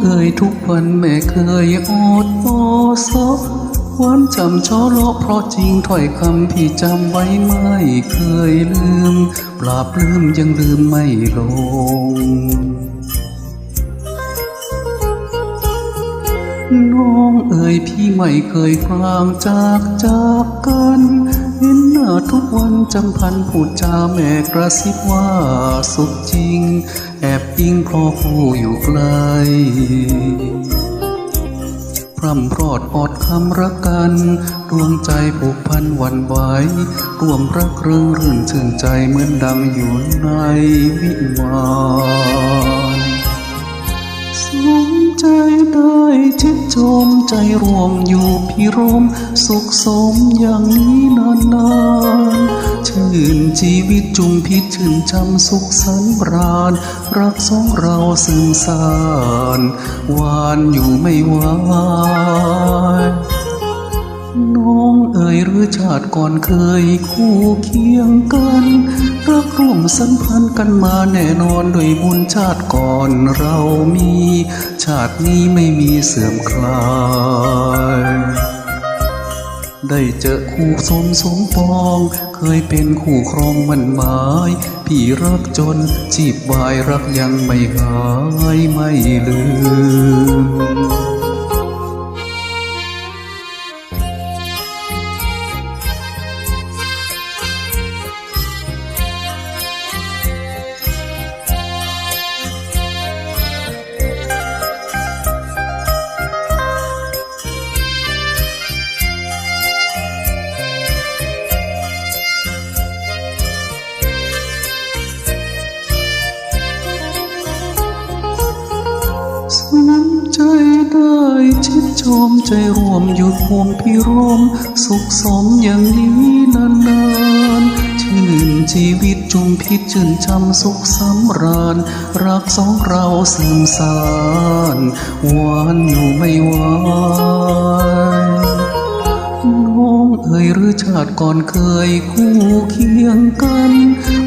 เคยทุกวันแม่เคยอดโอซหวานจำชอเลเพราะจริงถ้อยคำพี่จำไว้ไม่เคยลืม ปราบลืมยังลืมไม่ลง น้องเอ๋ยพี่ไม่เคยกลางจากจากกัน เห็นหน้าทุกวันจำพันพูดจาแม่กระซิบว่าสุขจริง แอบอิงเพราะคู่อยู่ไกลพร่ำพรอดอดคำรักกัน ดวงใจผูกพันหวันไหวร่วมรักเรื่องรื่นชื่นใจเหมือนดังอยู่ในวิมาน ใจรวมอยู่พิรมสุขสมอย่างนี้นานนานๆชื่นชีวิตจุมพิษชื่นชำสุขสันปราณรักสองเราซึมสานหวานอยู่ไม่ไหวน้องเอ่ยหรือชาติก่อนเคยคู่เคียงกันรักร่วมสัมพันธ์กันมาแน่นอนด้วยบุญชาติก่อนเรามี ชาตินี้ไม่มีเสื่อมคลาย ได้เจอคู่สมสมปอง เคยเป็นคู่ครองมันหมาย พี่รักจนจีบวายรักยังไม่หายไม่ลืม ชิดชมใจรวมอยู่พวงพิรมสุขสมอย่างนี้นานๆชื่นชีวิตจุมพิจชื่นชำสุขสำราญ รักสองเราสืมสานหวานอยู่ไม่ไหวน้ องเอ่ยหรือชาติก่อนเคยคู่เคียงกัน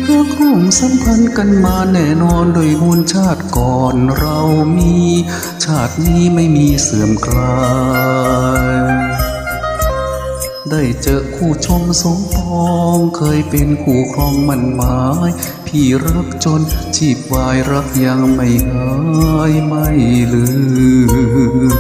รักร่วมสัมพันธ์กันมาแน่นอนโดยบุญชาติก่อนเรามี ชาตินี้ไม่มีเสื่อมคลายได้เจอคู่ชมสมปองเคยเป็นคู่ครองมันหมาย พี่รักจนชีพวายรักยังไม่หายไม่ลืม